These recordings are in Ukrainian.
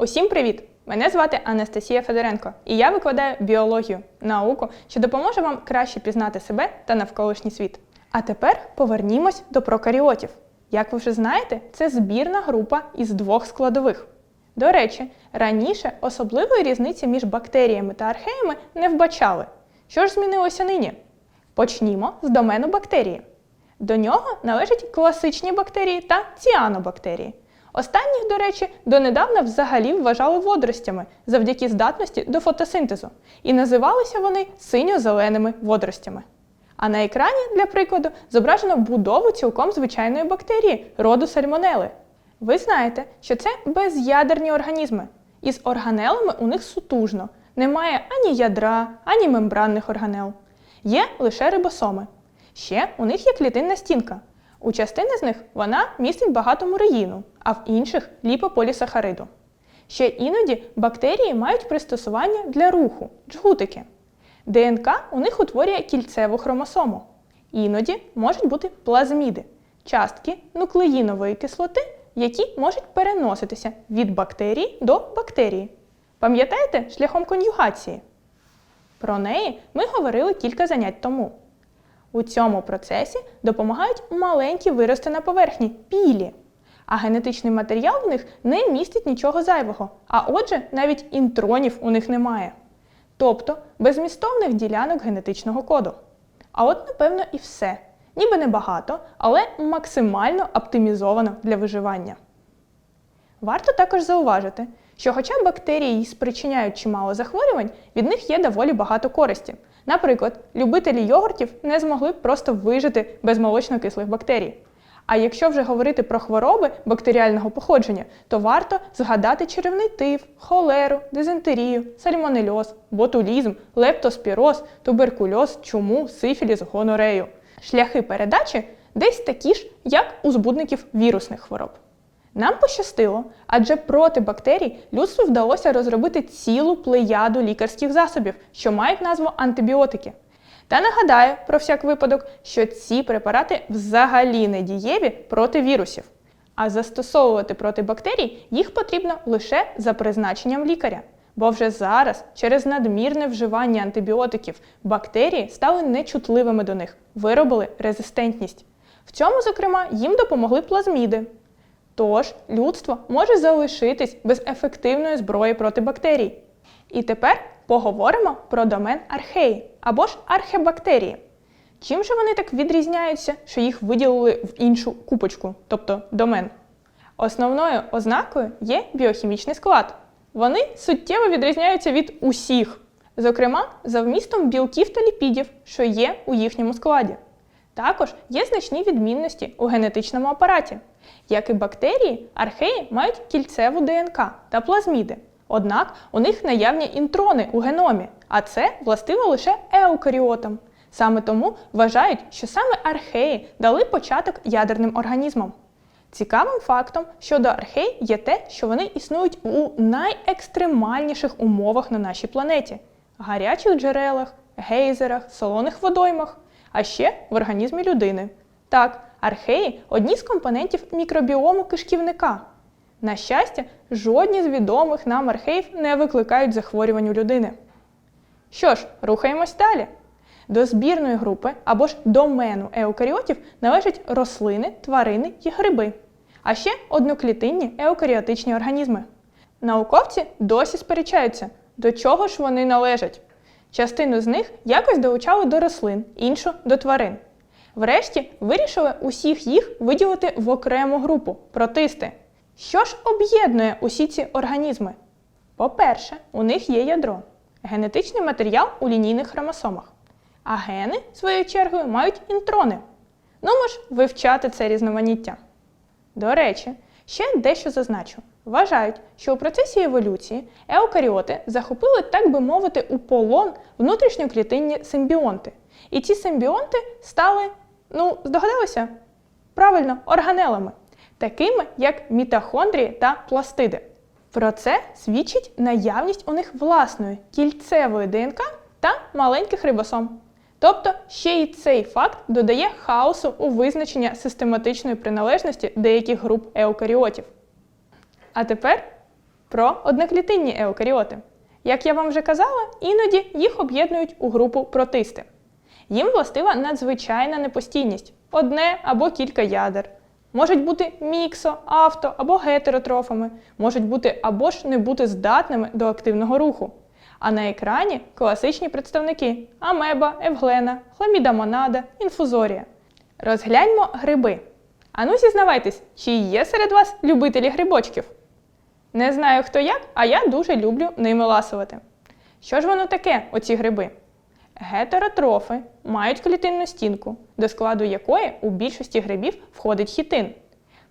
Усім привіт! Мене звати Анастасія Федоренко, і я викладаю біологію, науку, що допоможе вам краще пізнати себе та навколишній світ. А тепер повернімось до прокаріотів. Як ви вже знаєте, це збірна група із двох складових. До речі, раніше особливої різниці між бактеріями та археями не вбачали. Що ж змінилося нині? Почнімо з домену бактерії. До нього належать класичні бактерії та ціанобактерії. Останніх, до речі, донедавна взагалі вважали водоростями завдяки здатності до фотосинтезу, і називалися вони синьо-зеленими водоростями. А на екрані, для прикладу, зображено будову цілком звичайної бактерії роду сальмонели. Ви знаєте, що це безядерні організми, і з органелами у них сутужно. Немає ані ядра, ані мембранних органел. Є лише рибосоми. Ще у них є клітинна стінка. У частини з них вона містить багато муреїну, а в інших ліпополісахариду. Ще іноді бактерії мають пристосування для руху джгутики. ДНК у них утворює кільцеву хромосому. Іноді можуть бути плазміди частки нуклеїнової кислоти, які можуть переноситися від бактерії до бактерії. Пам'ятаєте шляхом конюгації? Про неї ми говорили кілька занять тому. У цьому процесі допомагають маленькі вирости на поверхні пілі, а генетичний матеріал в них не містить нічого зайвого, а отже, навіть інтронів у них немає. Тобто безмістовних ділянок генетичного коду. А от, напевно, і все. Ніби небагато, але максимально оптимізовано для виживання. Варто також зауважити, що хоча бактерії й спричиняють чимало захворювань, від них є доволі багато користі. Наприклад, любителі йогуртів не змогли б просто вижити без молочно-кислих бактерій. А якщо вже говорити про хвороби бактеріального походження, то варто згадати черевний тиф, холеру, дизентерію, сальмонельоз, ботулізм, лептоспіроз, туберкульоз, чуму, сифіліс, гонорею. Шляхи передачі десь такі ж, як у збудників вірусних хвороб. Нам пощастило, адже проти бактерій людству вдалося розробити цілу плеяду лікарських засобів, що мають назву антибіотики. Та нагадаю про всяк випадок, що ці препарати взагалі не дієві проти вірусів, а застосовувати проти бактерій їх потрібно лише за призначенням лікаря. Бо вже зараз, через надмірне вживання антибіотиків, бактерії стали нечутливими до них, виробили резистентність. В цьому, зокрема, їм допомогли плазміди. Тож людство може залишитись без ефективної зброї проти бактерій. І тепер поговоримо про домен археї або ж архебактерії. Чим же вони так відрізняються, що їх виділили в іншу купочку, тобто домен? Основною ознакою є біохімічний склад. Вони суттєво відрізняються від усіх, зокрема, за вмістом білків та ліпідів, що є у їхньому складі. Також є значні відмінності у генетичному апараті. Як і бактерії, археї мають кільцеву ДНК та плазміди. Однак у них наявні інтрони у геномі, а це властиво лише еукаріотам. Саме тому вважають, що саме археї дали початок ядерним організмам. Цікавим фактом щодо архей є те, що вони існують у найекстремальніших умовах на нашій планеті гарячих джерелах, гейзерах, солоних водоймах, а ще в організмі людини. Так, археї одні з компонентів мікробіому кишківника. На щастя, жодні з відомих нам археїв не викликають захворювань у людини. Що ж, рухаємось далі. До збірної групи або ж домену еукаріотів належать рослини, тварини і гриби, а ще одноклітинні еукаріотичні організми. Науковці досі сперечаються, до чого ж вони належать. Частину з них якось долучали до рослин, іншу до тварин. Врешті вирішили усіх їх виділити в окрему групу протисти. Що ж об'єднує усі ці організми? По-перше, у них є ядро, генетичний матеріал у лінійних хромосомах. А гени, своєю чергою, мають інтрони. Ну ж вивчати це різноманіття. До речі, ще дещо зазначу. Вважають, що у процесі еволюції еукаріоти захопили, так би мовити, у полон внутрішньоклітинні симбіонти. І ці симбіонти стали, ну, здогадалися? Правильно, органелами, такими як мітохондрії та пластиди. Про це свідчить наявність у них власної кільцевої ДНК та маленьких рибосом. Тобто ще й цей факт додає хаосу у визначення систематичної приналежності деяких груп еукаріотів. А тепер Про одноклітинні еукаріоти. Як я вам вже казала, іноді їх об'єднують у групу протисти. Їм властива надзвичайна непостійність одне або кілька ядер. Можуть бути міксо, авто або гетеротрофами, можуть бути або ж не бути здатними до активного руху. А на екрані класичні представники амеба, евглена, хламіда монада, інфузорія. Розгляньмо гриби. Ану зізнавайтесь, чи є серед вас любителі грибочків? Не знаю хто як, а я дуже люблю ними ласувати. Що ж воно таке, оці гриби? Гетеротрофи мають клітинну стінку, до складу якої у більшості грибів входить хітин.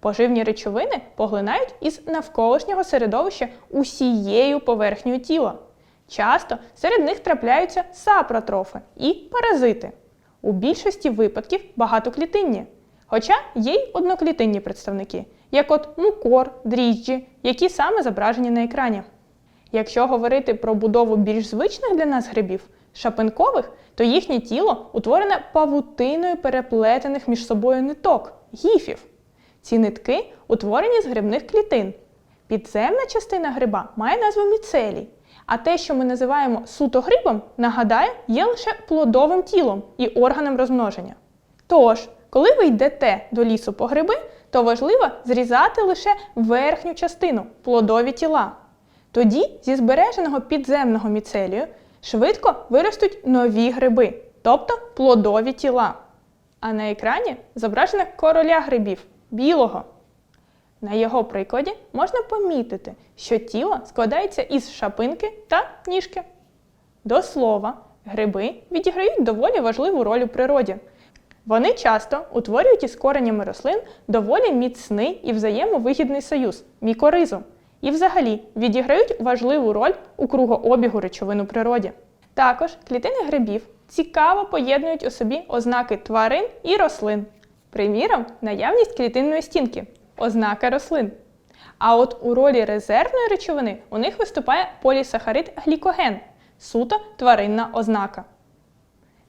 Поживні речовини поглинають із навколишнього середовища усією поверхнею тіла. Часто серед них трапляються сапротрофи і паразити. У більшості випадків багатоклітинні, хоча є й одноклітинні представники, як от мукор, дріжджі, які саме зображені на екрані. Якщо говорити про будову більш звичних для нас грибів, шапинкових, то їхнє тіло утворене павутиною переплетених між собою ниток, гіфів. Ці нитки утворені з грибних клітин. Підземна частина гриба має назву міцелій, а те, що ми називаємо суто грибом, нагадаю, є лише плодовим тілом і органом розмноження. Тож, коли ви йдете до лісу по гриби, то важливо зрізати лише верхню частину плодові тіла. Тоді зі збереженого підземного міцелію швидко виростуть нові гриби, тобто плодові тіла. А на екрані зображено короля грибів білого. На його прикладі можна помітити, що тіло складається із шапинки та ніжки. До слова, гриби відіграють доволі важливу роль у природі. Вони часто утворюють із коренями рослин доволі міцний і взаємовигідний союз мікоризу, і взагалі відіграють важливу роль у кругообігу речовин у природі. Також клітини грибів цікаво поєднують у собі ознаки тварин і рослин. Приміром, наявність клітинної стінки ознака рослин. А от у ролі резервної речовини у них виступає полісахарид глікоген суто тваринна ознака.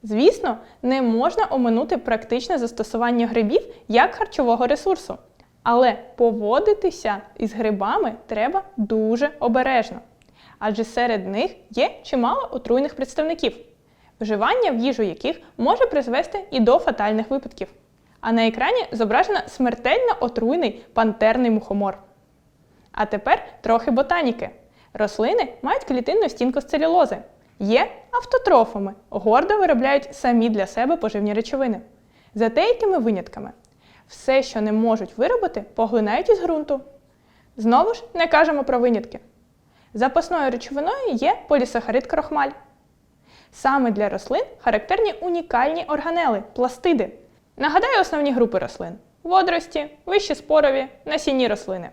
Звісно, не можна оминути практичне застосування грибів як харчового ресурсу. Але поводитися із грибами треба дуже обережно. Адже серед них є чимало отруйних представників, вживання в їжу яких може призвести і до фатальних випадків. А на екрані зображено смертельно отруйний пантерний мухомор. А тепер трохи ботаніки. Рослини мають клітинну стінку з целюлози, є автотрофами, гордо виробляють самі для себе поживні речовини. За деякими винятками, все, що не можуть виробити, поглинають із ґрунту. Знову ж не кажемо про винятки. Запасною речовиною є полісахарид крохмаль. Саме для рослин характерні унікальні органели пластиди. Нагадаю основні групи рослин: водорості, вищеспорові, насінні рослини.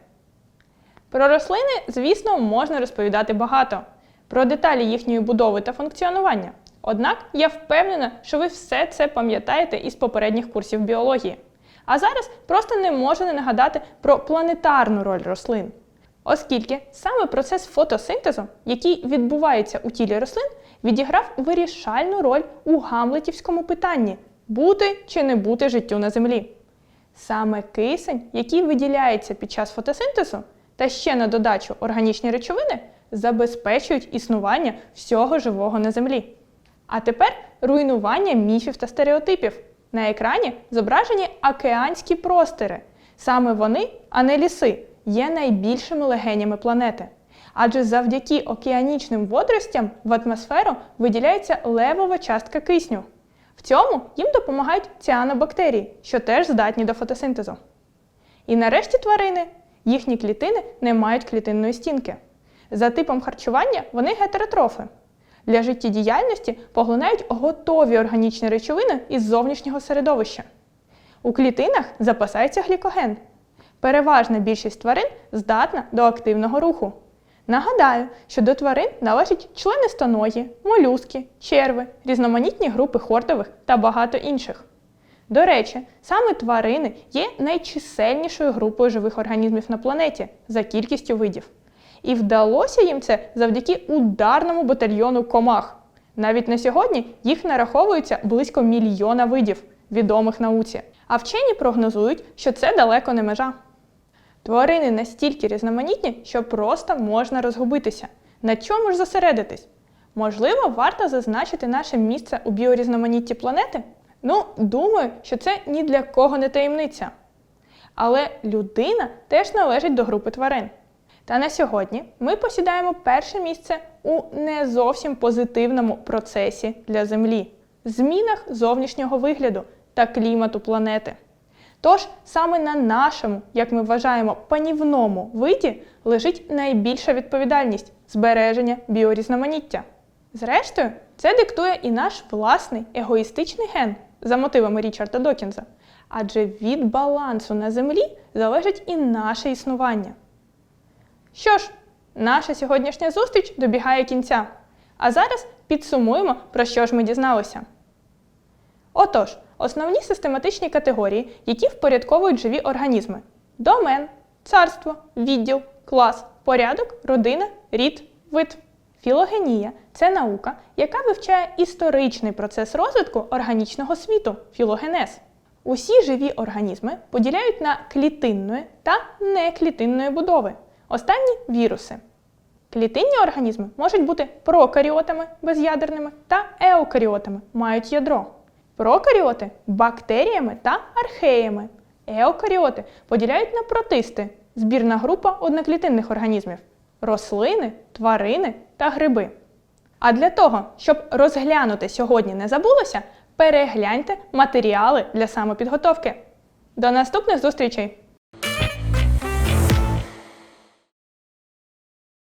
Про рослини, звісно, можна розповідати багато, про деталі їхньої будови та функціонування. Однак я впевнена, що ви все це пам'ятаєте із попередніх курсів біології. А зараз просто не можу не нагадати про планетарну роль рослин. Оскільки саме процес фотосинтезу, який відбувається у тілі рослин, відіграв вирішальну роль у гамлетівському питанні бути чи не бути життю на землі. Саме кисень, який виділяється під час фотосинтезу, та ще на додачу органічні речовини, забезпечують існування всього живого на землі. А тепер руйнування міфів та стереотипів. На екрані зображені океанські простори. Саме вони, а не ліси, є найбільшими легенями планети. Адже завдяки океанічним водоростям в атмосферу виділяється левова частка кисню. В цьому їм допомагають ціанобактерії, що теж здатні до фотосинтезу. І нарешті тварини. Їхні клітини не мають клітинної стінки. За типом харчування вони гетеротрофи. Для життєдіяльності поглинають готові органічні речовини із зовнішнього середовища. У клітинах запасається глікоген. Переважна більшість тварин здатна до активного руху. Нагадаю, що до тварин належать членистоногі, молюски, черви, різноманітні групи хортових та багато інших. До речі, саме тварини є найчисельнішою групою живих організмів на планеті за кількістю видів. І вдалося їм це завдяки ударному батальйону комах. Навіть на сьогодні їх нараховується близько мільйона видів, відомих науці. А вчені прогнозують, що це далеко не межа. Тварини настільки різноманітні, що просто можна розгубитися. На чому ж зосередитись? Можливо, варто зазначити наше місце у біорізноманітті планети? Ну, думаю, що це ні для кого не таємниця. Але людина теж належить до групи тварин. Та на сьогодні ми посідаємо перше місце у не зовсім позитивному процесі для Землі змінах зовнішнього вигляду та клімату планети. Тож саме на нашому, як ми вважаємо, панівному виді лежить найбільша відповідальність збереження біорізноманіття. Зрештою, це диктує і наш власний егоїстичний ген за мотивами Річарда Докінза. Адже від балансу на землі залежить і наше існування. Що ж, наша сьогоднішня зустріч добігає кінця. А зараз підсумуємо, про що ж ми дізналися. Отож, основні систематичні категорії, які впорядковують живі організми: домен, царство, відділ, клас, порядок, родина, рід, вид. Філогенія це наука, яка вивчає історичний процес розвитку органічного світу філогенез. Усі живі організми поділяють на клітинної та неклітинної будови. Останні віруси. Клітинні організми можуть бути прокаріотами безядерними та еукаріотами мають ядро. Прокаріоти бактеріями та археями. Еукаріоти поділяють на протисти збірна група одноклітинних організмів рослини, тварини та гриби. А для того, щоб розглянути сьогодні не забулося, перегляньте матеріали для самопідготовки. До наступних зустрічей!